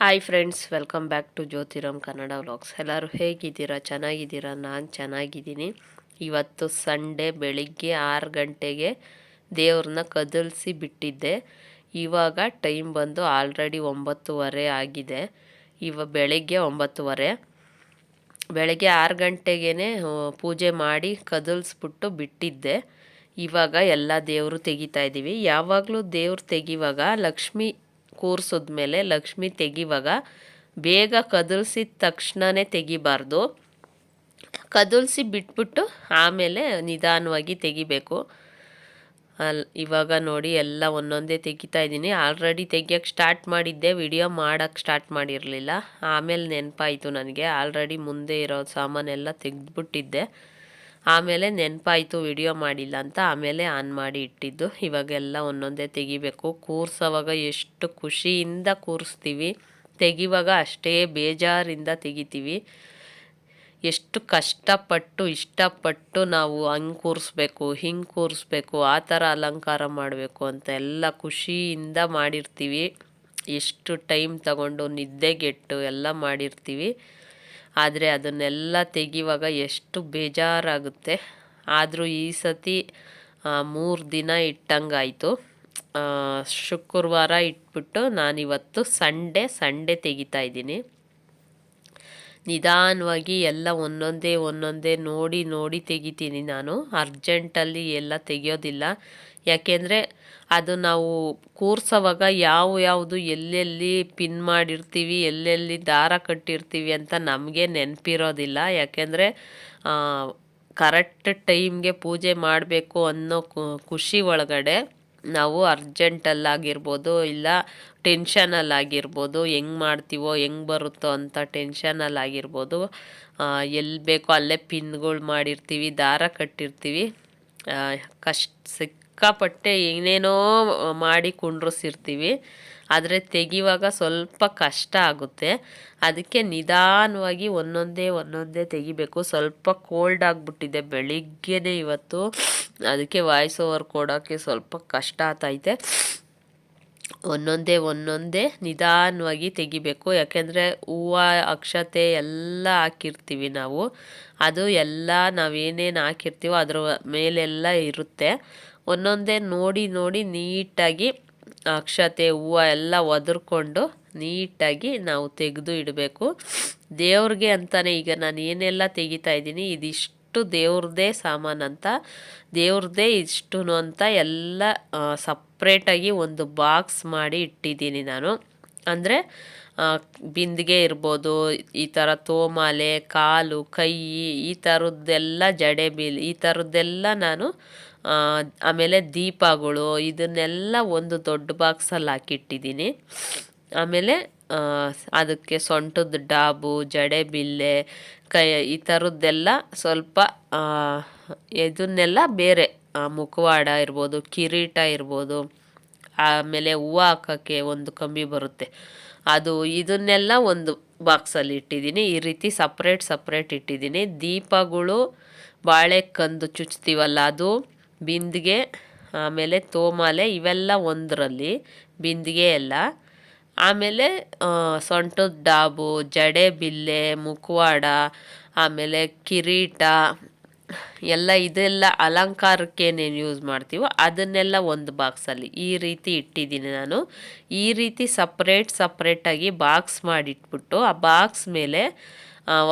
Hi friends welcome back to Jyothiram Kannada vlogs ಎಲ್ಲರೂ ಹೇಗಿದ್ದೀರಾ? ಚೆನ್ನಾಗಿದ್ದೀರಾ? ನಾನು ಚೆನ್ನಾಗಿದ್ದೀನಿ. ಇವತ್ತು ಸಂಡೇ ಬೆಳಿಗ್ಗೆ ಆರು ಗಂಟೆಗೆ ದೇವ್ರನ್ನ ಕದಲಿಸಿ ಬಿಟ್ಟಿದ್ದೆ. ಇವಾಗ ಟೈಮ್ ಬಂದು ಆಲ್ರೆಡಿ ಒಂಬತ್ತುವರೆ ಆಗಿದೆ. ಇವ ಬೆಳಗ್ಗೆ ಒಂಬತ್ತುವರೆ. ಬೆಳಗ್ಗೆ ಆರು ಗಂಟೆಗೇ ಪೂಜೆ ಮಾಡಿ ಕದಲ್ಸ್ಬಿಟ್ಟು ಬಿಟ್ಟಿದ್ದೆ. ಇವಾಗ ಎಲ್ಲ ದೇವರು ತೆಗಿತಾ ಇದ್ದೀವಿ. ಯಾವಾಗಲೂ ದೇವ್ರು ತೆಗಿವಾಗ ಲಕ್ಷ್ಮಿ ಕೂರಿಸಿದ್ಮೇಲೆ ಲಕ್ಷ್ಮಿ ತೆಗಿವಾಗ ಬೇಗ ಕದಲ್ಸಿದ ತಕ್ಷಣವೇ ತೆಗಿಬಾರ್ದು. ಕದಲ್ಸಿ ಬಿಟ್ಬಿಟ್ಟು ಆಮೇಲೆ ನಿಧಾನವಾಗಿ ತೆಗಿಬೇಕು. ಅಲ್ಲಿ ಇವಾಗ ನೋಡಿ ಎಲ್ಲ ಒಂದೊಂದೇ ತೆಗಿತಾ ಇದ್ದೀನಿ. ಆಲ್ರೆಡಿ ತೆಗಿಯೋಕ್ಕೆ ಸ್ಟಾರ್ಟ್ ಮಾಡಿದ್ದೆ, ವಿಡಿಯೋ ಮಾಡೋಕ್ಕೆ ಸ್ಟಾರ್ಟ್ ಮಾಡಿರಲಿಲ್ಲ. ಆಮೇಲೆ ನೆನಪಾಯಿತು ನನಗೆ. ಆಲ್ರೆಡಿ ಮುಂದೆ ಇರೋ ಸಾಮಾನೆಲ್ಲ ತೆಗೆದ್ಬಿಟ್ಟಿದ್ದೆ. ಆಮೇಲೆ ನೆನಪಾಯಿತು ವಿಡಿಯೋ ಮಾಡಿಲ್ಲ ಅಂತ, ಆಮೇಲೆ ಆನ್ ಮಾಡಿ ಇಟ್ಟಿದ್ದು. ಇವಾಗೆಲ್ಲ ಒಂದೊಂದೇ ತೆಗಿಬೇಕು. ಕೂರ್ಸೋವಾಗ ಎಷ್ಟು ಖುಷಿಯಿಂದ ಕೂರಿಸ್ತೀವಿ. ತೆಗಿವಾಗ ಅಷ್ಟೇ ಬೇಜಾರಿಂದ ತೆಗಿತೀವಿ. ಎಷ್ಟು ಕಷ್ಟಪಟ್ಟು, ಇಷ್ಟಪಟ್ಟು ನಾವು ಹಂಗೆ ಕೂರಿಸ್ಬೇಕು, ಹಿಂಗೆ ಕೂರಿಸ್ಬೇಕು, ಆ ಥರ ಅಲಂಕಾರ ಮಾಡಬೇಕು ಅಂತ ಎಲ್ಲ ಖುಷಿಯಿಂದ ಮಾಡಿರ್ತೀವಿ. ಎಷ್ಟು ಟೈಮ್ ತಗೊಂಡು ನಿದ್ದೆಗೆಟ್ಟು ಎಲ್ಲ ಮಾಡಿರ್ತೀವಿ. ಆದರೆ ಅದನ್ನೆಲ್ಲ ತೆಗೆಯುವಾಗ ಎಷ್ಟು ಬೇಜಾರಾಗುತ್ತೆ. ಆದರೂ ಈ ಸತಿ ಮೂರು ದಿನ ಇಟ್ಟಂಗಾಯಿತು. ಶುಕ್ರವಾರ ಇಟ್ಬಿಟ್ಟು ನಾನಿವತ್ತು ಸಂಡೇ ಸಂಡೇ ತೆಗಿತಾ ಇದ್ದೀನಿ. ನಿಧಾನವಾಗಿ ಎಲ್ಲ ಒಂದೊಂದೇ ಒಂದೊಂದೇ ನೋಡಿ ನೋಡಿ ತೆಗಿತೀನಿ ನಾನು. ಅರ್ಜೆಂಟಲ್ಲಿ ಎಲ್ಲ ತೆಗಿಯೋದಿಲ್ಲ. ಯಾಕೆಂದರೆ ಅದು ನಾವು ಕೂರ್ಸೋವಾಗ ಯಾವ ಯಾವುದು ಎಲ್ಲೆಲ್ಲಿ ಪಿನ್ ಮಾಡಿರ್ತೀವಿ, ಎಲ್ಲೆಲ್ಲಿ ದಾರ ಕಟ್ಟಿರ್ತೀವಿ ಅಂತ ನಮಗೆ ನೆನಪಿರೋದಿಲ್ಲ. ಯಾಕೆಂದರೆ ಕರೆಕ್ಟ್ ಟೈಮ್ಗೆ ಪೂಜೆ ಮಾಡಬೇಕು ಅನ್ನೋ ಖುಷಿ ಒಳಗಡೆ ನಾವು ಅರ್ಜೆಂಟಲ್ಲಾಗಿರ್ಬೋದು ಇಲ್ಲ ಟೆನ್ಷನಲ್ಲಾಗಿರ್ಬೋದು ಹೆಂಗೆ ಮಾಡ್ತೀವೋ, ಹೆಂಗೆ ಬರುತ್ತೋ ಅಂತ ಟೆನ್ಷನಲ್ಲಾಗಿರ್ಬೋದು ಎಲ್ಲಿ ಬೇಕೋ ಅಲ್ಲೇ ಪಿನ್ಗಳು ಮಾಡಿರ್ತೀವಿ, ದಾರ ಕಟ್ಟಿರ್ತೀವಿ ಕಷ್ಟ ಸಿಕ್ಕಾಪಟ್ಟೆ ಏನೇನೋ ಮಾಡಿ ಕುಂಡ್ರಿಸಿರ್ತೀವಿ. ಆದರೆ ತೆಗಿವಾಗ ಸ್ವಲ್ಪ ಕಷ್ಟ ಆಗುತ್ತೆ. ಅದಕ್ಕೆ ನಿಧಾನವಾಗಿ ಒಂದೊಂದೇ ಒಂದೊಂದೇ ತೆಗಿಬೇಕು. ಸ್ವಲ್ಪ ಕೋಲ್ಡ್ ಆಗಿಬಿಟ್ಟಿದೆ ಬೆಳಿಗ್ಗೆನೇ ಇವತ್ತು. ಅದಕ್ಕೆ ವಾಯ್ಸ್ ಓವರ್ ಕೊಡೋಕ್ಕೆ ಸ್ವಲ್ಪ ಕಷ್ಟ ಆಗ್ತೈತೆ. ಒಂದೊಂದೇ ಒಂದೊಂದೇ ನಿಧಾನವಾಗಿ ತೆಗಿಬೇಕು. ಯಾಕೆಂದರೆ ಹೂವು, ಅಕ್ಷತೆ ಎಲ್ಲ ಹಾಕಿರ್ತೀವಿ ನಾವು. ಅದು ಎಲ್ಲ ನಾವೇನೇನು ಹಾಕಿರ್ತೀವೋ ಅದರ ಮೇಲೆಲ್ಲ ಇರುತ್ತೆ. ಒಂದೊಂದೇ ನೋಡಿ ನೋಡಿ ನೀಟಾಗಿ ಅಕ್ಷತೆ, ಹೂವು ಎಲ್ಲ ಒದರ್ಕೊಂಡು ನೀಟಾಗಿ ನಾವು ತೆಗೆದು ಇಡಬೇಕು. ದೇವ್ರಿಗೆ ಅಂತಲೇ ಈಗ ನಾನು ಏನೆಲ್ಲ ತೆಗಿತಾ ಇದ್ದೀನಿ, ಇದಿಷ್ಟು ದೇವ್ರದ್ದೇ ಅಂತ. ದೇವ್ರದ್ದೇ ಇಷ್ಟು ಅಂತ ಎಲ್ಲ ಸಪ್ರೇಟಾಗಿ ಒಂದು ಬಾಕ್ಸ್ ಮಾಡಿ ಇಟ್ಟಿದ್ದೀನಿ ನಾನು. ಅಂದರೆ ಬಿಂದಿಗೆ ಇರ್ಬೋದು, ಈ ಥರ ತೋಮಾಲೆ, ಕಾಲು, ಕೈ, ಈ ಥರದ್ದೆಲ್ಲ ಜಡೆ ಬೀಲ್ ಈ ಥರದ್ದೆಲ್ಲ ನಾನು ಆಮೇಲೆ ದೀಪಗಳು, ಇದನ್ನೆಲ್ಲ ಒಂದು ದೊಡ್ಡ ಬಾಕ್ಸಲ್ಲಿ ಹಾಕಿಟ್ಟಿದ್ದೀನಿ. ಆಮೇಲೆ ಅದಕ್ಕೆ ಸೊಂಟದ ಡಾಬು ಜಡೆ ಬಿಲ್ಲೆ ಕೈ, ಈ ಥರದ್ದೆಲ್ಲ ಸ್ವಲ್ಪ ಇದನ್ನೆಲ್ಲ ಬೇರೆ ಮುಖವಾಡ ಇರ್ಬೋದು, ಕಿರೀಟ ಇರ್ಬೋದು, ಆಮೇಲೆ ಹೂವು ಹಾಕೋಕ್ಕೆ ಒಂದು ಕಮ್ಮಿ ಬರುತ್ತೆ. ಅದು ಇದನ್ನೆಲ್ಲ ಒಂದು ಬಾಕ್ಸಲ್ಲಿ ಇಟ್ಟಿದ್ದೀನಿ. ಈ ರೀತಿ ಸಪ್ರೇಟ್ ಸಪ್ರೇಟ್ ಇಟ್ಟಿದ್ದೀನಿ. ದೀಪಗಳು ಬಾಳೆ ಕಂದು ಚುಚ್ತೀವಲ್ಲ ಅದು. ಬಿಂದಿಗೆ, ಆಮೇಲೆ ತೋಮಾಲೆ, ಇವೆಲ್ಲ ಒಂದರಲ್ಲಿ. ಬಿಂದಿಗೆ ಎಲ್ಲ. ಆಮೇಲೆ ಸೊಂಟದ ಡಾಬು, ಜಡೆ ಬಿಲ್ಲೆ, ಮುಖವಾಡ, ಆಮೇಲೆ ಕಿರೀಟ, ಎಲ್ಲ ಇದೆಲ್ಲ ಅಲಂಕಾರಕ್ಕೆ ಏನೇನು ಯೂಸ್ ಮಾಡ್ತೀವೋ ಅದನ್ನೆಲ್ಲ ಒಂದು ಬಾಕ್ಸಲ್ಲಿ ಈ ರೀತಿ ಇಟ್ಟಿದ್ದೀನಿ ನಾನು. ಈ ರೀತಿ ಸಪ್ರೇಟ್ ಸಪ್ರೇಟಾಗಿ ಬಾಕ್ಸ್ ಮಾಡಿಟ್ಬಿಟ್ಟು ಆ ಬಾಕ್ಸ್ ಮೇಲೆ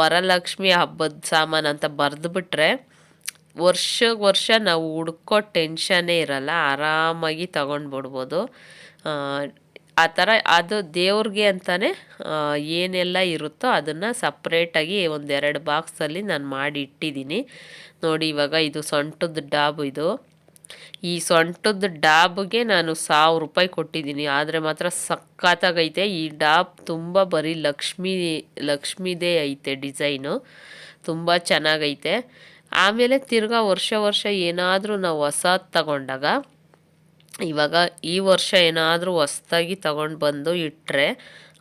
ವರಲಕ್ಷ್ಮಿ ಹಬ್ಬದ ಸಾಮಾನು ಅಂತ ಬರೆದುಬಿಟ್ರೆ ವರ್ಷ ವರ್ಷ ನಾವು ಹುಡ್ಕೋ ಟೆನ್ಷನ್ನೇ ಇರಲ್ಲ, ಆರಾಮಾಗಿ ತಗೊಂಡ್ಬಿಡ್ಬೋದು. ಆ ಥರ ಅದು ದೇವ್ರಿಗೆ ಅಂತಲೇ ಏನೆಲ್ಲ ಇರುತ್ತೋ ಅದನ್ನು ಸಪ್ರೇಟಾಗಿ ಒಂದೆರಡು ಬಾಕ್ಸಲ್ಲಿ ನಾನು ಮಾಡಿ ಇಟ್ಟಿದ್ದೀನಿ ನೋಡಿ ಇವಾಗ ಇದು ಸೊಂಟದ ಡಾಬು ಇದು. ಈ ಸೊಂಟದ ಡಾಬ್ಗೆ ನಾನು ಸಾವಿರ ರೂಪಾಯಿ ಕೊಟ್ಟಿದ್ದೀನಿ. ಆದರೆ ಮಾತ್ರ ಸಖತ್ತಾಗೈತೆ. ಈ ಡಾಬ್ ತುಂಬ ಬರೀ ಲಕ್ಷ್ಮೀ, ಲಕ್ಷ್ಮೀದೇ ಐತೆ ಡಿಸೈನು. ತುಂಬ ಚೆನ್ನಾಗೈತೆ. ಆಮೇಲೆ ತಿರ್ಗಾ ವರ್ಷ ವರ್ಷ ಏನಾದರೂ ನಾವು ಹೊಸದು ತಗೊಂಡಾಗ, ಇವಾಗ ಈ ವರ್ಷ ಏನಾದರೂ ಹೊಸ್ದಾಗಿ ತಗೊಂಡು ಬಂದು ಇಟ್ಟರೆ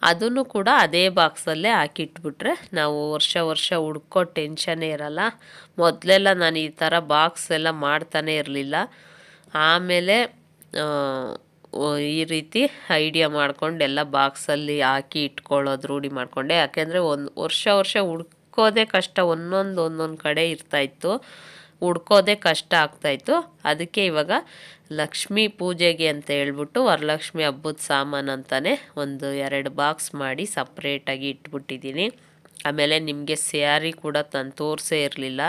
ಅದನ್ನು ಕೂಡ ಅದೇ ಬಾಕ್ಸಲ್ಲೇ ಹಾಕಿಟ್ಬಿಟ್ರೆ ನಾವು ವರ್ಷ ವರ್ಷ ಹುಡ್ಕೋ ಟೆನ್ಷನ್ನೇ ಇರಲ್ಲ. ಮೊದಲೆಲ್ಲ ನಾನು ಈ ಥರ ಬಾಕ್ಸ್ ಎಲ್ಲ ಮಾಡ್ತಾನೆ ಇರಲಿಲ್ಲ. ಆಮೇಲೆ ಈ ರೀತಿ ಐಡಿಯಾ ಮಾಡ್ಕೊಂಡು ಎಲ್ಲ ಬಾಕ್ಸಲ್ಲಿ ಹಾಕಿ ಇಟ್ಕೊಳ್ಳೋದು ರೂಢಿ ಮಾಡಿಕೊಂಡೆ. ಯಾಕೆಂದರೆ ಒಂದು ವರ್ಷ ವರ್ಷ ಹುಡ್ಕೋದೇ ಕಷ್ಟ ಒಂದೊಂದು ಒಂದೊಂದು ಕಡೆ ಇರ್ತಾಯಿತ್ತು. ಹುಡ್ಕೋದೇ ಕಷ್ಟ ಆಗ್ತಾಯಿತ್ತು. ಅದಕ್ಕೆ ಇವಾಗ ಲಕ್ಷ್ಮಿ ಪೂಜೆಗೆ ಅಂತ ಹೇಳ್ಬಿಟ್ಟು ವರಲಕ್ಷ್ಮಿ ಹಬ್ಬದ ಸಾಮಾನು ಅಂತಲೇ ಒಂದು ಎರಡು ಬಾಕ್ಸ್ ಮಾಡಿ ಸಪ್ರೇಟಾಗಿ ಇಟ್ಬಿಟ್ಟಿದ್ದೀನಿ. ಆಮೇಲೆ ನಿಮಗೆ ಸ್ಯಾರಿ ಕೂಡ ನಾನು ತೋರಿಸೇ ಇರಲಿಲ್ಲ.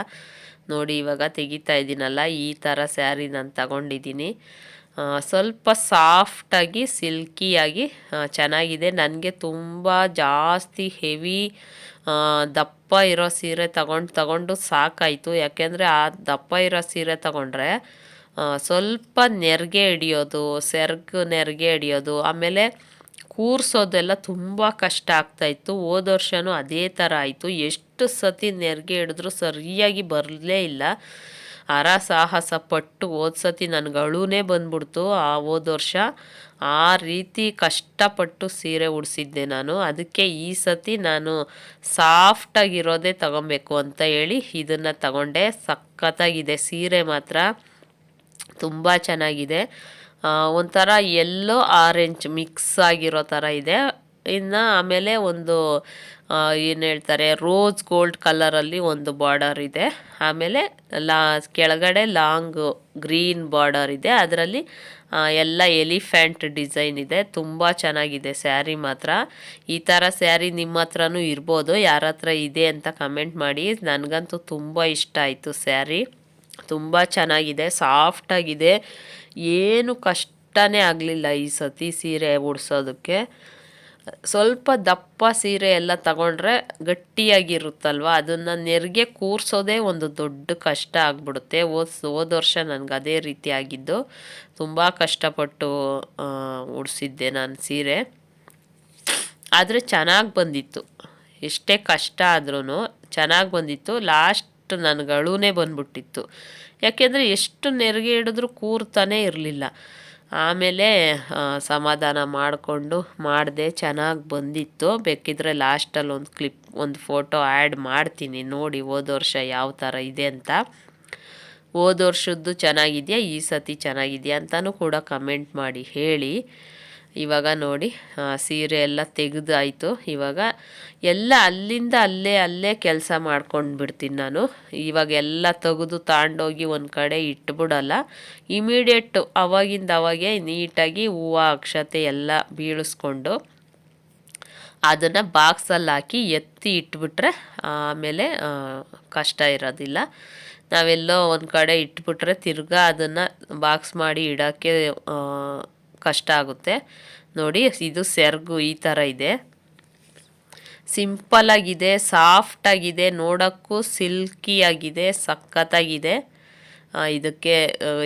ನೋಡಿ ಇವಾಗ ತೆಗಿತಾ ಇದ್ದೀನಲ್ಲ, ಈ ಥರ ಸ್ಯಾರಿ ನಾನು ತಗೊಂಡಿದ್ದೀನಿ. ಸ್ವಲ್ಪ ಸಾಫ್ಟಾಗಿ, ಸಿಲ್ಕಿಯಾಗಿ ಚೆನ್ನಾಗಿದೆ. ನನಗೆ ತುಂಬ ಜಾಸ್ತಿ ಹೆವಿ ದಪ್ಪ ಇರೋ ಸೀರೆ ತಗೊಂಡು ತಗೊಂಡು ಸಾಕಾಯಿತು. ಯಾಕೆಂದರೆ ಆ ದಪ್ಪ ಇರೋ ಸೀರೆ ತಗೊಂಡ್ರೆ ಸ್ವಲ್ಪ ನೆರಿಗೆ ಹಿಡಿಯೋದು, ಸೆರ್ಗು ನೆರಿಗೆ ಹಿಡಿಯೋದು, ಆಮೇಲೆ ಕೂರ್ಸೋದೆಲ್ಲ ತುಂಬ ಕಷ್ಟ ಆಗ್ತಾಯಿತ್ತು ಹೋದ ವರ್ಷವೂ ಅದೇ ಥರ ಆಯಿತು. ಎಷ್ಟು ಸತಿ ನೆರಿಗೆ ಹಿಡಿದ್ರೂ ಸರಿಯಾಗಿ ಬರಲೇ ಇಲ್ಲ. ಹರ ಸಾಹಸ ಪಟ್ಟು ಓದ್ಸತಿ ನನಗೆ ಅಳುನೇ ಬಂದ್ಬಿಡ್ತು. ಆ ಹೋದ ವರ್ಷ ಆ ರೀತಿ ಕಷ್ಟಪಟ್ಟು ಸೀರೆ ಉಡಿಸಿದ್ದೆ ನಾನು. ಅದಕ್ಕೆ ಈ ಸತಿ ನಾನು ಸಾಫ್ಟಾಗಿರೋದೇ ತಗೊಬೇಕು ಅಂತ ಹೇಳಿ ಇದನ್ನು ತಗೊಂಡೆ. ಸಖತ್ತಾಗಿದೆ. ಸೀರೆ ಮಾತ್ರ ತುಂಬ ಚೆನ್ನಾಗಿದೆ. ಒಂಥರ ಎಲ್ಲೋ ಆರೆಂಜ್ ಮಿಕ್ಸ್ ಆಗಿರೋ ಥರ ಇದೆ. ಇನ್ನು ಆಮೇಲೆ ಒಂದು ಏನು ಹೇಳ್ತಾರೆ ರೋಸ್ ಗೋಲ್ಡ್ ಕಲರಲ್ಲಿ ಒಂದು ಬಾರ್ಡರ್ ಇದೆ. ಆಮೇಲೆ ಲಾ, ಕೆಳಗಡೆ ಲಾಂಗ್ ಗ್ರೀನ್ ಬಾರ್ಡರ್ ಇದೆ. ಅದರಲ್ಲಿ ಎಲ್ಲ ಎಲಿಫೆಂಟ್ ಡಿಸೈನ್ ಇದೆ. ತುಂಬ ಚೆನ್ನಾಗಿದೆ ಸ್ಯಾರಿ ಮಾತ್ರ. ಈ ಥರ ಸ್ಯಾರಿ ನಿಮ್ಮ ಹತ್ರನೂ ಇರ್ಬೋದು. ಯಾರ ಹತ್ರ ಇದೆ ಅಂತ ಕಮೆಂಟ್ ಮಾಡಿ. ನನಗಂತೂ ತುಂಬ ಇಷ್ಟ ಆಯಿತು ಸ್ಯಾರಿ. ತುಂಬ ಚೆನ್ನಾಗಿದೆ ಸಾಫ್ಟಾಗಿದೆ ಏನು ಕಷ್ಟನೇ ಆಗಲಿಲ್ಲ ಈ ಸತಿ ಸೀರೆ ಉಡ್ಸೋದಕ್ಕೆ. ಸ್ವಲ್ಪ ದಪ್ಪ ಸೀರೆ ಎಲ್ಲ ತಗೊಂಡ್ರೆ ಗಟ್ಟಿಯಾಗಿರುತ್ತಲ್ವ? ಅದನ್ನು ನೆರಿಗೆ ಕೂರ್ಸೋದೇ ಒಂದು ದೊಡ್ಡ ಕಷ್ಟ ಆಗ್ಬಿಡುತ್ತೆ. ಓದ್ಸ್ ಹೋದ ವರ್ಷ ನನಗೆ ಅದೇ ರೀತಿ ಆಗಿದ್ದು. ತುಂಬ ಕಷ್ಟಪಟ್ಟು ಉಡಿಸಿದ್ದೆ ನಾನು ಸೀರೆ. ಆದರೆ ಚೆನ್ನಾಗಿ ಬಂದಿತ್ತು. ಎಷ್ಟೇ ಕಷ್ಟ ಆದ್ರೂ ಚೆನ್ನಾಗಿ ಬಂದಿತ್ತು. ಲಾಸ್ಟ್ ನನಗೆ ಅಳುನೇ ಬಂದ್ಬಿಟ್ಟಿತ್ತು. ಯಾಕೆಂದರೆ ಎಷ್ಟು ನೆರಿಗೆ ಹಿಡಿದ್ರೂ ಕೂರ್ತಾನೇ ಇರಲಿಲ್ಲ. ಆಮೇಲೆ ಸಮಾಧಾನ ಮಾಡಿಕೊಂಡು ಮಾಡಿದೆ ಚೆನ್ನಾಗಿ ಬಂದಿತ್ತು. ಬೇಕಿದ್ರೆ ಲಾಸ್ಟಲ್ಲಿ ಒಂದು ಕ್ಲಿಪ್, ಒಂದು ಫೋಟೋ ಆ್ಯಡ್ ಮಾಡ್ತೀನಿ. ನೋಡಿ ಹೋದ ವರ್ಷ ಯಾವ ಥರ ಇದೆ ಅಂತ. ಹೋದ ವರ್ಷದ್ದು ಚೆನ್ನಾಗಿದೆಯಾ? ಈ ಸತಿ ಚೆನ್ನಾಗಿದೆಯಾ ಅಂತಲೂ ಕೂಡ ಕಮೆಂಟ್ ಮಾಡಿ ಹೇಳಿ. ಇವಾಗ ನೋಡಿ ಸೀರೆ ಎಲ್ಲ ತೆಗೆದಾಯಿತು ಇವಾಗ ಎಲ್ಲ ಅಲ್ಲಿಂದ ಅಲ್ಲೇ ಅಲ್ಲೇ ಕೆಲಸ ಮಾಡ್ಕೊಂಡು ಬಿಡ್ತೀನಿ ನಾನು. ಇವಾಗ ಎಲ್ಲ ತೆಗೆದು ತಾಂಡೋಗಿ ಒಂದು ಕಡೆ ಇಟ್ಬಿಡಲ್ಲ. ಇಮಿಡಿಯೇಟು ಅವಾಗಿಂದ ಅವಾಗೆ ನೀಟಾಗಿ ಹೂವು, ಅಕ್ಷತೆ ಎಲ್ಲ ಬೀಳಿಸ್ಕೊಂಡು ಅದನ್ನು ಬಾಕ್ಸಲ್ಲಿ ಹಾಕಿ ಎತ್ತಿ ಇಟ್ಬಿಟ್ರೆ ಆಮೇಲೆ ಕಷ್ಟ ಇರೋದಿಲ್ಲ. ನಾವೆಲ್ಲೋ ಒಂದು ಕಡೆ ಇಟ್ಬಿಟ್ರೆ ತಿರ್ಗಾ ಅದನ್ನು ಬಾಕ್ಸ್ ಮಾಡಿ ಇಡೋಕ್ಕೆ ಕಷ್ಟ ಆಗುತ್ತೆ. ನೋಡಿ, ಇದು ಸೆರ್ಗು ಈ ಥರ ಇದೆ. ಸಿಂಪಲ್ ಆಗಿದೆ ಸಾಫ್ಟ್ ಆಗಿದೆ, ನೋಡೋಕ್ಕೂ ಸಿಲ್ಕಿಯಾಗಿದೆ ಸಖತ್ತಾಗಿದೆ. ಇದಕ್ಕೆ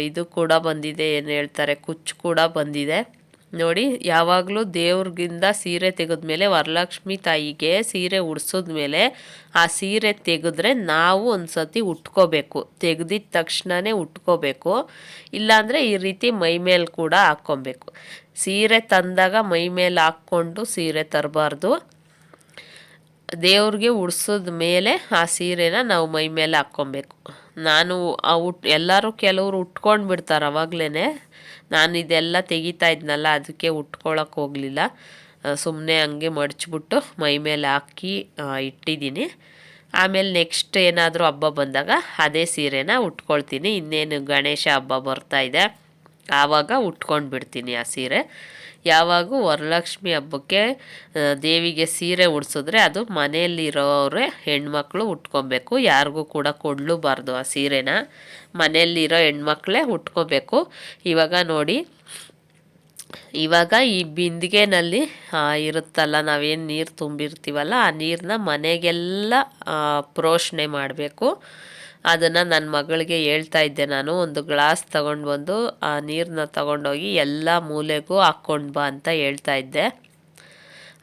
ಇದು ಕೂಡ ಬಂದಿದೆ, ಏನು ಹೇಳ್ತಾರೆ, ಕುಚ್ಚು ಕೂಡ ಬಂದಿದೆ. ನೋಡಿ, ಯಾವಾಗಲೂ ದೇವ್ರಿಗಿಂದ ಸೀರೆ ತೆಗೆದ್ಮೇಲೆ ವರಲಕ್ಷ್ಮಿ ತಾಯಿಗೆ ಸೀರೆ ಉಡ್ಸಿದ್ಮೇಲೆ ಆ ಸೀರೆ ತೆಗೆದ್ರೆ ನಾವು ಒಂದು ಸತಿ ಉಟ್ಕೋಬೇಕು. ತೆಗೆದಿದ್ದ ತಕ್ಷಣವೇ ಉಟ್ಕೋಬೇಕು. ಇಲ್ಲಾಂದರೆ ಈ ರೀತಿ ಮೈಮೇಲೆ ಕೂಡ ಹಾಕ್ಕೊಬೇಕು. ಸೀರೆ ತಂದಾಗ ಮೈಮೇಲೆ ಹಾಕ್ಕೊಂಡು ಸೀರೆ ತರಬಾರ್ದು. ದೇವ್ರಿಗೆ ಉಡ್ಸಿದ ಮೇಲೆ ಆ ಸೀರೆನ ನಾವು ಮೈಮೇಲೆ ಹಾಕ್ಕೊಬೇಕು. ನಾನು ಆ ಉಟ್, ಎಲ್ಲರೂ ಕೆಲವರು ಉಟ್ಕೊಂಡು ಬಿಡ್ತಾರೆ ಅವಾಗಲೇ ನಾನು ಇದೆಲ್ಲ ತೆಗಿತಾ ಇದ್ನಲ್ಲ ಅದಕ್ಕೆ ಉಟ್ಕೊಳಕ್ಕೆ ಹೋಗಲಿಲ್ಲ. ಸುಮ್ಮನೆ ಹಂಗೆ ಮಡಚ್ಬಿಟ್ಟು ಮೈ ಮೇಲೆ ಹಾಕಿ ಇಟ್ಟಿದ್ದೀನಿ. ಆಮೇಲೆ ನೆಕ್ಸ್ಟ್ ಏನಾದರೂ ಹಬ್ಬ ಬಂದಾಗ ಅದೇ ಸೀರೆನ ಉಟ್ಕೊಳ್ತೀನಿ. ಇನ್ನೇನು ಗಣೇಶ ಹಬ್ಬ ಬರ್ತಾ ಇದೆ, ಆವಾಗ ಉಟ್ಕೊಂಡು ಬಿಡ್ತೀನಿ ಆ ಸೀರೆ. ಯಾವಾಗೂ ವರಲಕ್ಷ್ಮಿ ಹಬ್ಬಕ್ಕೆ ದೇವಿಗೆ ಸೀರೆ ಉಡ್ಸಿದ್ರೆ ಅದು ಮನೆಯಲ್ಲಿರೋರೇ ಹೆಣ್ಮಕ್ಳು ಉಟ್ಕೊಬೇಕು. ಯಾರಿಗೂ ಕೂಡ ಕೊಡಲೂಬಾರ್ದು ಆ ಸೀರೆನ. ಮನೆಯಲ್ಲಿರೋ ಹೆಣ್ಮಕ್ಳೇ ಉಟ್ಕೋಬೇಕು. ಇವಾಗ ನೋಡಿ, ಇವಾಗ ಈ ಬಿಂದಿಗೆನಲ್ಲಿ ಇರುತ್ತಲ್ಲ, ನಾವೇನು ನೀರು ತುಂಬಿರ್ತೀವಲ್ಲ, ಆ ನೀರನ್ನ ಮನೆಗೆಲ್ಲ ಪ್ರೋಷಣೆ ಮಾಡಬೇಕು. ಅದನ್ನು ನನ್ನ ಮಗಳಿಗೆ ಹೇಳ್ತಾ ಇದ್ದೆ ನಾನು. ಒಂದು ಗ್ಲಾಸ್ ತಗೊಂಡು ಬಂದು ಆ ನೀರನ್ನ ತಗೊಂಡೋಗಿ ಎಲ್ಲ ಮೂಲೆಗೂ ಹಾಕ್ಕೊಂಡು ಬಾ ಅಂತ ಹೇಳ್ತಾ ಇದ್ದೆ.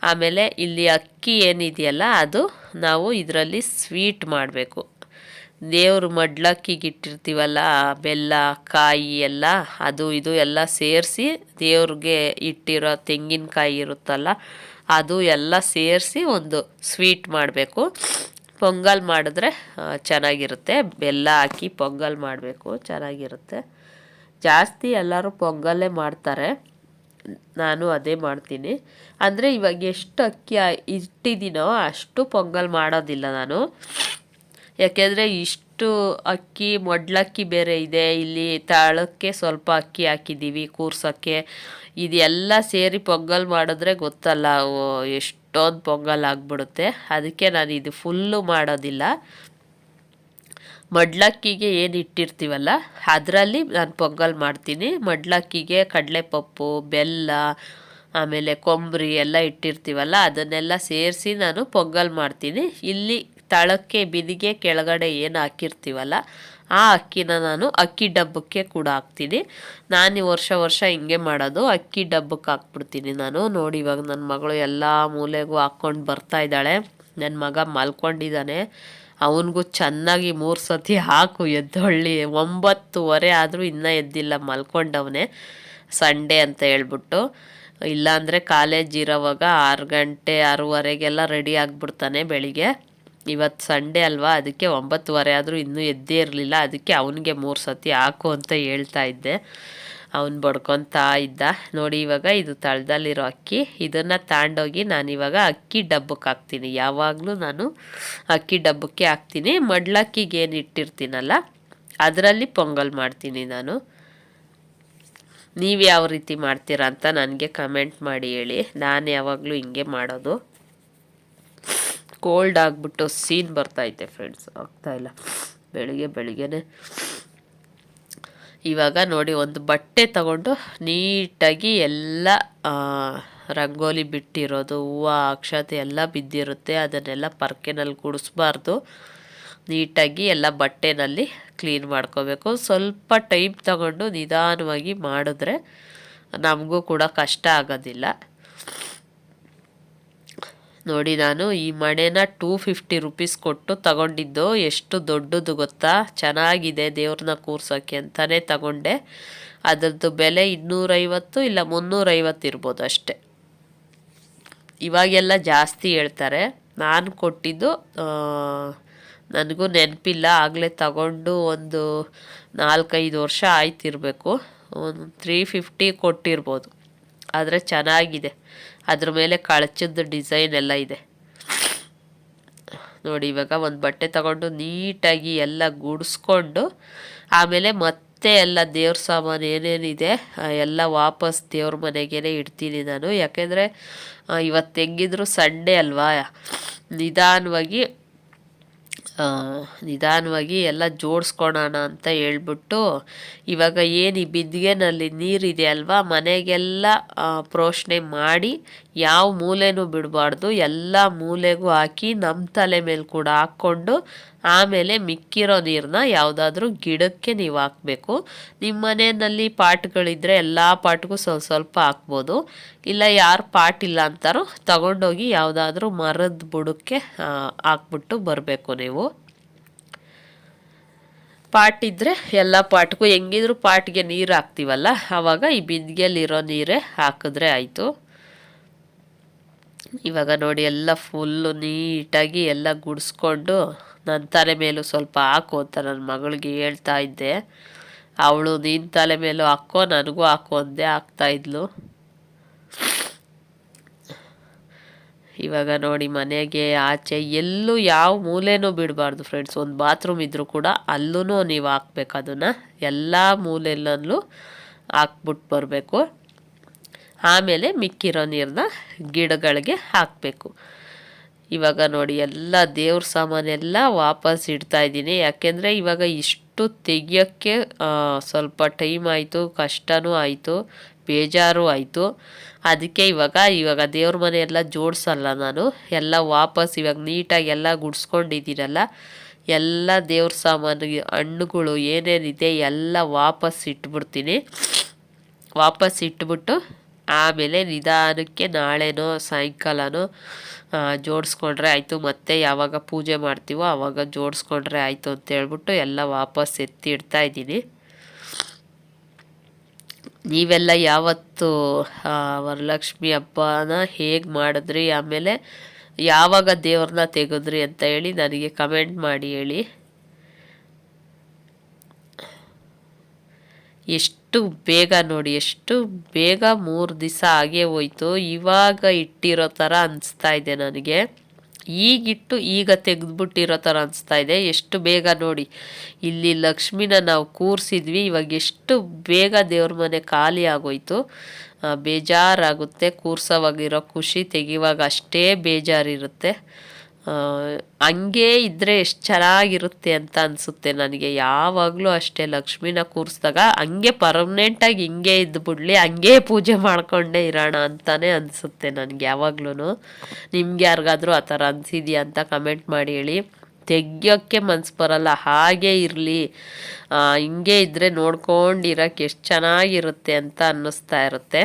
ಆಮೇಲೆ ಇಲ್ಲಿ ಅಕ್ಕಿ ಏನಿದೆಯಲ್ಲ, ಅದು ನಾವು ಇದರಲ್ಲಿ ಸ್ವೀಟ್ ಮಾಡಬೇಕು. ದೇವ್ರ ಮಡ್ಲಕ್ಕಿಗೆ ಇಟ್ಟಿರ್ತೀವಲ್ಲ ಬೆಲ್ಲ, ಕಾಯಿ ಎಲ್ಲ, ಅದು ಇದು ಎಲ್ಲ ಸೇರಿಸಿ ದೇವ್ರಿಗೆ ಇಟ್ಟಿರೋ ತೆಂಗಿನಕಾಯಿ ಇರುತ್ತಲ್ಲ, ಅದು ಎಲ್ಲ ಸೇರಿಸಿ ಒಂದು ಸ್ವೀಟ್ ಮಾಡಬೇಕು. ಪೊಂಗಲ್ ಮಾಡಿದ್ರೆ ಚೆನ್ನಾಗಿರುತ್ತೆ. ಬೆಲ್ಲ ಹಾಕಿ ಪೊಂಗಲ್ ಮಾಡಬೇಕು ಚೆನ್ನಾಗಿರುತ್ತೆ. ಜಾಸ್ತಿ ಎಲ್ಲರೂ ಪೊಂಗಲ್ಲೇ ಮಾಡ್ತಾರೆ. ನಾನು ಅದೇ ಮಾಡ್ತೀನಿ. ಅಂದರೆ ಇವಾಗ ಎಷ್ಟು ಅಕ್ಕಿ ಇಟ್ಟಿದ್ದೀನೋ ಅಷ್ಟು ಪೊಂಗಲ್ ಮಾಡೋದಿಲ್ಲ ನಾನು. ಯಾಕೆಂದರೆ ಇಷ್ಟು ಅಕ್ಕಿ ಮೊಡ್ಲಕ್ಕಿ ಬೇರೆ ಇದೆ. ಇಲ್ಲಿ ತಾಳಕ್ಕೆ ಸ್ವಲ್ಪ ಅಕ್ಕಿ ಹಾಕಿದ್ದೀವಿ ಕೂರ್ಸೋಕ್ಕೆ. ಇದೆಲ್ಲ ಸೇರಿ ಪೊಂಗಲ್ ಮಾಡಿದ್ರೆ ಗೊತ್ತಲ್ಲ ಓ, ಎಷ್ಟೊಂದು ಪೊಂಗಲ್ ಆಗಿಬಿಡುತ್ತೆ. ಅದಕ್ಕೆ ನಾನು ಇದು ಫುಲ್ಲು ಮಾಡೋದಿಲ್ಲ. ಮಡ್ಲಕ್ಕಿಗೆ ಏನು ಇಟ್ಟಿರ್ತೀವಲ್ಲ, ಅದರಲ್ಲಿ ನಾನು ಪೊಂಗಲ್ ಮಾಡ್ತೀನಿ. ಮಡ್ಲಕ್ಕಿಗೆ ಕಡಲೆಪಪ್ಪು, ಬೆಲ್ಲ, ಆಮೇಲೆ ಕೊಂಬ್ರಿ ಎಲ್ಲ ಇಟ್ಟಿರ್ತೀವಲ್ಲ, ಅದನ್ನೆಲ್ಲ ಸೇರಿಸಿ ನಾನು ಪೊಂಗಲ್ ಮಾಡ್ತೀನಿ. ಇಲ್ಲಿ ತಳಕ್ಕೆ, ಬಿದಿಗೆ ಕೆಳಗಡೆ ಏನು ಹಾಕಿರ್ತೀವಲ್ಲ ಆ ಅಕ್ಕಿನ ನಾನು ಅಕ್ಕಿ ಡಬ್ಬಕ್ಕೆ ಕೂಡ ಹಾಕ್ತೀನಿ. ನಾನು ವರ್ಷ ವರ್ಷ ಹಿಂಗೆ ಮಾಡೋದು. ಅಕ್ಕಿ ಡಬ್ಬಕ್ಕೆ ಹಾಕ್ಬಿಡ್ತೀನಿ ನಾನು. ನೋಡಿ ಇವಾಗ ನನ್ನ ಮಗಳು ಎಲ್ಲ ಮೂಲೆಗೂ ಹಾಕ್ಕೊಂಡು ಬರ್ತಾ ಇದ್ದಾಳೆ. ನನ್ನ ಮಗ ಮಲ್ಕೊಂಡಿದ್ದಾನೆ ಅವನಿಗೂ ಚೆನ್ನಾಗಿ ಮೂರು ಸತಿ ಹಾಕು, ಎದ್ದೊಳ್ಳಿ. ಒಂಬತ್ತುವರೆ ಆದರೂ ಇನ್ನೂ ಎದ್ದಿಲ್ಲ, ಮಲ್ಕೊಂಡವನೇ. ಸಂಡೇ ಅಂತ ಹೇಳ್ಬಿಟ್ಟು. ಇಲ್ಲಾಂದರೆ ಕಾಲೇಜ್ ಇರೋವಾಗ ಆರು ಗಂಟೆ ಆರೂವರೆಗೆಲ್ಲ ರೆಡಿ ಆಗಿಬಿಡ್ತಾನೆ ಬೆಳಿಗ್ಗೆ. ಇವತ್ತು ಸಂಡೇ ಅಲ್ವಾ? ಅದಕ್ಕೆ ಒಂಬತ್ತುವರೆ ಆದರೂ ಇನ್ನೂ ಎದ್ದೇ ಇರಲಿಲ್ಲ. ಅದಕ್ಕೆ ಅವನಿಗೆ ಮೂರು ಸತಿ ಹಾಕು ಅಂತ ಹೇಳ್ತಾ ಇದ್ದೆ. ಅವನು ಬಡ್ಕೊತಾ ಇದ್ದ. ನೋಡಿ, ಇವಾಗ ಇದು ತಳದಲ್ಲಿರೋ ಅಕ್ಕಿ. ಇದನ್ನು ತಾಂಡೋಗಿ ನಾನಿವಾಗ ಅಕ್ಕಿ ಡಬ್ಬಕ್ಕೆ ಹಾಕ್ತೀನಿ. ಯಾವಾಗಲೂ ನಾನು ಅಕ್ಕಿ ಡಬ್ಬಕ್ಕೆ ಹಾಕ್ತೀನಿ. ಮಡ್ಲಕ್ಕಿಗೆ ಏನು ಇಟ್ಟಿರ್ತೀನಲ್ಲ, ಅದರಲ್ಲಿ ಪೊಂಗಲ್ ಮಾಡ್ತೀನಿ ನಾನು. ನೀವು ಯಾವ ರೀತಿ ಮಾಡ್ತೀರಾ ಅಂತ ನನಗೆ ಕಮೆಂಟ್ ಮಾಡಿ ಹೇಳಿ. ನಾನು ಯಾವಾಗಲೂ ಹಿಂಗೆ ಮಾಡೋದು. ಕೋಲ್ಡ್ ಆಗಿಬಿಟ್ಟು ಸೀನ್ ಬರ್ತೈತೆ ಫ್ರೆಂಡ್ಸ್ ಆಗ್ತಾಯಿಲ್ಲ ಬೆಳಿಗ್ಗೆ ಬೆಳಿಗ್ಗೆನೆ. ಇವಾಗ ನೋಡಿ ಒಂದು ಬಟ್ಟೆ ತಗೊಂಡು ನೀಟಾಗಿ ಎಲ್ಲ ರಂಗೋಲಿ ಬಿಟ್ಟಿರೋದು, ಹೂವು, ಅಕ್ಷತೆ ಎಲ್ಲ ಬಿದ್ದಿರುತ್ತೆ. ಅದನ್ನೆಲ್ಲ ಪರ್ಕೆನಲ್ಲಿ ಗುಡಿಸ್ಬಾರ್ದು ನೀಟಾಗಿ ಎಲ್ಲ ಬಟ್ಟೆನಲ್ಲಿ ಕ್ಲೀನ್ ಮಾಡ್ಕೋಬೇಕು. ಸ್ವಲ್ಪ ಟೈಮ್ ತಗೊಂಡು ನಿಧಾನವಾಗಿ ಮಾಡಿದ್ರೆ ನಮಗೂ ಕೂಡ ಕಷ್ಟ ಆಗೋದಿಲ್ಲ. ನೋಡಿ ನಾನು ಈ ಮಣೆನ ಟೂ ಫಿಫ್ಟಿ ರುಪೀಸ್ ಕೊಟ್ಟು ತಗೊಂಡಿದ್ದು ಎಷ್ಟು ದೊಡ್ಡದು ಗೊತ್ತಾ? ಚೆನ್ನಾಗಿದೆ ದೇವ್ರನ್ನ ಕೂರ್ಸೋಕ್ಕೆ ಅಂತಲೇ ತಗೊಂಡೆ. ಅದರದ್ದು ಬೆಲೆ ಇನ್ನೂರೈವತ್ತು ಇಲ್ಲ ಮುನ್ನೂರೈವತ್ತು ಇರ್ಬೋದು ಅಷ್ಟೆ. ಇವಾಗೆಲ್ಲ ಜಾಸ್ತಿ ಹೇಳ್ತಾರೆ. ನಾನು ಕೊಟ್ಟಿದ್ದು ನನಗೂ ನೆನಪಿಲ್ಲ. ಆಗಲೇ ತಗೊಂಡು ಒಂದು ನಾಲ್ಕೈದು ವರ್ಷ ಆಯ್ತಿರಬೇಕು. ಒಂದು ತ್ರೀ ಫಿಫ್ಟಿ ಕೊಟ್ಟಿರ್ಬೋದು. ಆದರೆ ಚೆನ್ನಾಗಿದೆ. ಅದ್ರ ಮೇಲೆ ಕಳಚದ ಡಿಸೈನ್ ಎಲ್ಲ ಇದೆ. ನೋಡಿ, ಇವಾಗ ಒಂದು ಬಟ್ಟೆ ತಗೊಂಡು ನೀಟಾಗಿ ಎಲ್ಲ ಗುಡಿಸ್ಕೊಂಡು ಆಮೇಲೆ ಮತ್ತೆ ಎಲ್ಲ ದೇವ್ರ ಸಾಮಾನು ಏನೇನಿದೆ ಎಲ್ಲ ವಾಪಸ್ ದೇವ್ರ ಮನೆಗೇ ಇಡ್ತೀನಿ ನಾನು. ಯಾಕೆಂದರೆ ಇವತ್ತು ಹೆಂಗಿದ್ರು ಸಂಡೇ ಅಲ್ವಾ? ನಿಧಾನವಾಗಿ ನಿಧಾನವಾಗಿ ಎಲ್ಲ ಜೋಡಿಸ್ಕೊಳೋಣ ಅಂತ ಹೇಳ್ಬಿಟ್ಟು ಇವಾಗ ಏನು ಈ ಬಿದ್ದಿಗೆನಲ್ಲಿ ನೀರಿದೆ ಅಲ್ವಾ? ಮನೆಗೆಲ್ಲ ಪ್ರೋಷಣೆ ಮಾಡಿ ಯಾವ ಮೂಲೆನೂ ಬಿಡಬಾರ್ದು. ಎಲ್ಲ ಮೂಲೆಗೂ ಹಾಕಿ ನಮ್ಮ ತಲೆ ಮೇಲೆ ಕೂಡ ಹಾಕ್ಕೊಂಡು ಆಮೇಲೆ ಮಿಕ್ಕಿರೋ ನೀರನ್ನ ಯಾವುದಾದ್ರೂ ಗಿಡಕ್ಕೆ ನೀವು ಹಾಕಬೇಕು. ನಿಮ್ಮ ಮನೆಯಲ್ಲಿ ಪಾಟ್ಗಳಿದ್ರೆ ಎಲ್ಲ ಪಾಟ್ಗೂ ಸ್ವಲ್ಪ ಸ್ವಲ್ಪ ಹಾಕ್ಬೋದು. ಇಲ್ಲ ಯಾರು ಪಾಟ್ ಇಲ್ಲ ಅಂತಾರೋ ತಗೊಂಡೋಗಿ ಯಾವುದಾದ್ರೂ ಮರದ ಬುಡಕ್ಕೆ ಹಾಕ್ಬಿಟ್ಟು ಬರಬೇಕು ನೀವು. ಪಾಟ್ ಇದ್ದರೆ ಎಲ್ಲ ಪಾಟ್ಗೂ, ಹೆಂಗಿದ್ರು ಪಾಟ್ಗೆ ನೀರು ಹಾಕ್ತೀವಲ್ಲ ಆವಾಗ ಈ ಬಿಂದಿಗೆಯಲ್ಲಿರೋ ನೀರೇ ಹಾಕಿದ್ರೆ ಆಯಿತು. ಇವಾಗ ನೋಡಿ, ಎಲ್ಲ ಫುಲ್ಲು ನೀಟಾಗಿ ಎಲ್ಲ ಗುಡಿಸ್ಕೊಂಡು ನನ್ನ ತಲೆ ಮೇಲೂ ಸ್ವಲ್ಪ ಹಾಕು ಅಂತ ನನ್ನ ಮಗಳಿಗೆ ಹೇಳ್ತಾ ಇದ್ದೆ. ಅವಳು ನಿನ್ನ ತಲೆ ಮೇಲೂ ಹಾಕೋ, ನನಗೂ ಹಾಕು, ಅಂದೆ ಹಾಕ್ತಾಯಿದ್ಲು ಇವಾಗ ನೋಡಿ, ಮನೆಗೆ ಆಚೆ ಎಲ್ಲೂ ಯಾವ ಮೂಲೆನೂ ಬಿಡಬಾರ್ದು ಫ್ರೆಂಡ್ಸ್ ಒಂದು ಬಾತ್ರೂಮ್ ಇದ್ದರೂ ಕೂಡ ಅಲ್ಲೂ ನೀವು ಹಾಕ್ಬೇಕು ಅದನ್ನು. ಎಲ್ಲ ಮೂಲೆಯಲ್ಲೂ ಹಾಕ್ಬಿಟ್ಟು ಬರಬೇಕು. ಆಮೇಲೆ ಮಿಕ್ಕಿರೋ ನೀರನ್ನ ಗಿಡಗಳಿಗೆ ಹಾಕಬೇಕು. ಇವಾಗ ನೋಡಿ ಎಲ್ಲ ದೇವ್ರ ಸಾಮಾನೆಲ್ಲ ವಾಪಸ್ ಇಡ್ತಾ ಇದ್ದೀನಿ. ಯಾಕೆಂದರೆ ಇವಾಗ ಇಷ್ಟು ತೆಗಿಯೋಕ್ಕೆ ಸ್ವಲ್ಪ ಟೈಮ್ ಆಯಿತು, ಕಷ್ಟನೂ ಆಯಿತು, ಬೇಜಾರು ಆಯಿತು. ಅದಕ್ಕೆ ಇವಾಗ ಇವಾಗ ದೇವ್ರ ಮನೆ ಎಲ್ಲ ಜೋಡಿಸಲ್ಲ ನಾನು. ಎಲ್ಲ ವಾಪಸ್ ಇವಾಗ ನೀಟಾಗಿ ಎಲ್ಲ ಗುಡಿಸ್ಕೊಂಡಿದ್ದೀನಲ್ಲ ಎಲ್ಲ ದೇವ್ರ ಸಾಮಾನು, ಹಣ್ಣುಗಳು ಏನೇನಿದೆ ಎಲ್ಲ ವಾಪಸ್ ಇಟ್ಬಿಡ್ತೀನಿ. ವಾಪಸ್ ಇಟ್ಬಿಟ್ಟು ಆಮೇಲೆ ನಿಧಾನಕ್ಕೆ ನಾಳೆನೋ ಸಾಯಂಕಾಲನೋ ಜೋಡಿಸ್ಕೊಂಡ್ರೆ ಆಯಿತು. ಮತ್ತೆ ಯಾವಾಗ ಪೂಜೆ ಮಾಡ್ತೀವೋ ಆವಾಗ ಜೋಡಿಸ್ಕೊಂಡ್ರೆ ಆಯಿತು ಅಂತ ಹೇಳ್ಬಿಟ್ಟು ಎಲ್ಲ ವಾಪಸ್ ಎತ್ತಿ ಇಡ್ತಾ ಇದ್ದೀನಿ. ನೀವೆಲ್ಲ ಯಾವತ್ತು ವರಲಕ್ಷ್ಮಿ ಹಬ್ಬನ ಹೇಗೆ ಮಾಡಿದ್ರಿ? ಆಮೇಲೆ ಯಾವಾಗ ದೇವ್ರನ್ನ ತೆಗೆದ್ರಿ ಅಂತ ಹೇಳಿ ನನಗೆ ಕಮೆಂಟ್ ಮಾಡಿ ಹೇಳಿ. ಎಷ್ಟು ಎಷ್ಟು ಬೇಗ ನೋಡಿ, ಎಷ್ಟು ಬೇಗ ಮೂರು ದಿವಸ ಆಗೇ ಹೋಯ್ತು. ಇವಾಗ ಇಟ್ಟಿರೋ ಥರ ಅನಿಸ್ತಾ ಇದೆ ನನಗೆ. ಈಗಿಟ್ಟು ಈಗ ತೆಗೆದ್ಬಿಟ್ಟಿರೋ ಥರ ಅನಿಸ್ತಾ ಇದೆ. ಎಷ್ಟು ಬೇಗ ನೋಡಿ. ಇಲ್ಲಿ ಲಕ್ಷ್ಮಿನ ನಾವು ಕೂರಿಸಿದ್ವಿ. ಇವಾಗ ಎಷ್ಟು ಬೇಗ ದೇವ್ರ ಮನೆ ಖಾಲಿ ಆಗೋಯ್ತು. ಬೇಜಾರಾಗುತ್ತೆ. ಕೂರ್ಸೋವಾಗಿರೋ ಖುಷಿ ತೆಗಿವಾಗ ಅಷ್ಟೇ ಬೇಜಾರಿರುತ್ತೆ. ಹಂಗೇ ಇದ್ದರೆ ಎಷ್ಟು ಚೆನ್ನಾಗಿರುತ್ತೆ ಅಂತ ಅನಿಸುತ್ತೆ ನನಗೆ. ಯಾವಾಗಲೂ ಅಷ್ಟೇ ಲಕ್ಷ್ಮಿನ ಕೂರಿಸಿದಾಗ ಹಂಗೆ ಪರ್ಮನೆಂಟಾಗಿ ಹಿಂಗೆ ಇದ್ಬಿಡ್ಲಿ ಹಂಗೆ ಪೂಜೆ ಮಾಡಿಕೊಂಡೇ ಇರೋಣ ಅಂತಲೇ ಅನಿಸುತ್ತೆ ನನಗೆ ಯಾವಾಗ್ಲೂ ನಿಮ್ಗೆ ಯಾರಿಗಾದ್ರೂ ಆ ಥರ ಅನಿಸಿದ್ಯಾ ಅಂತ ಕಮೆಂಟ್ ಮಾಡಿ ಹೇಳಿ. ತೆಗಿಯೋಕ್ಕೆ ಮನ್ಸು ಬರಲ್ಲ, ಹಾಗೇ ಇರಲಿ. ಹಿಂಗೆ ಇದ್ದರೆ ನೋಡ್ಕೊಂಡಿರೋಕ್ಕೆ ಎಷ್ಟು ಚೆನ್ನಾಗಿರುತ್ತೆ ಅಂತ ಅನ್ನಿಸ್ತಾ ಇರುತ್ತೆ.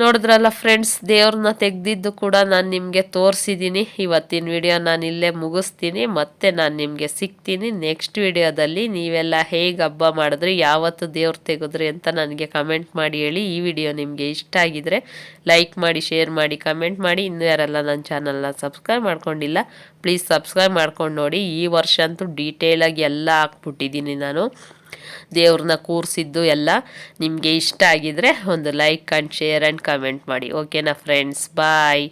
ನೋಡಿದ್ರಲ್ಲ ಫ್ರೆಂಡ್ಸ್ ದೇವ್ರನ್ನ ತೆಗೆದಿದ್ದು ಕೂಡ ನಾನು ನಿಮಗೆ ತೋರಿಸಿದ್ದೀನಿ ಇವತ್ತಿನ ವಿಡಿಯೋ ನಾನು ಇಲ್ಲೇ ಮುಗಿಸ್ತೀನಿ. ಮತ್ತೆ ನಾನು ನಿಮಗೆ ಸಿಗ್ತೀನಿ. ನೆಕ್ಸ್ಟ್ ವಿಡಿಯೋದಲ್ಲಿ ನೀವೆಲ್ಲ ಹೇಗೆ ಹಬ್ಬ ಮಾಡಿದ್ರಿ, ಯಾವತ್ತು ದೇವ್ರು ತೆಗೆದ್ರಿ ಅಂತ ನನಗೆ ಕಮೆಂಟ್ ಮಾಡಿ ಹೇಳಿ. ಈ ವಿಡಿಯೋ ನಿಮಗೆ ಇಷ್ಟ ಆಗಿದರೆ ಲೈಕ್ ಮಾಡಿ ಶೇರ್ ಮಾಡಿ ಕಮೆಂಟ್ ಮಾಡಿ. ಇನ್ನೂ ಯಾರೆಲ್ಲ ನನ್ನ ಚಾನಲ್ನ ಸಬ್ಸ್ಕ್ರೈಬ್ ಮಾಡ್ಕೊಂಡಿಲ್ಲ ಪ್ಲೀಸ್ ಸಬ್ಸ್ಕ್ರೈಬ್ ಮಾಡ್ಕೊಂಡು ನೋಡಿ. ಈ ವರ್ಷ ಅಂತೂ ಡೀಟೇಲಾಗಿ ಎಲ್ಲ ಹಾಕ್ಬಿಟ್ಟಿದ್ದೀನಿ ನಾನು. ದೇವ್ರನ್ನ ಕೂರಿಸಿದ್ದು ಎಲ್ಲ ನಿಮಗೆ ಇಷ್ಟ ಆಗಿದ್ರೆ ಒಂದು like and share and comment ಮಾಡಿ. ಓಕೆನಾ ಫ್ರೆಂಡ್ಸ್ ಬಾಯ್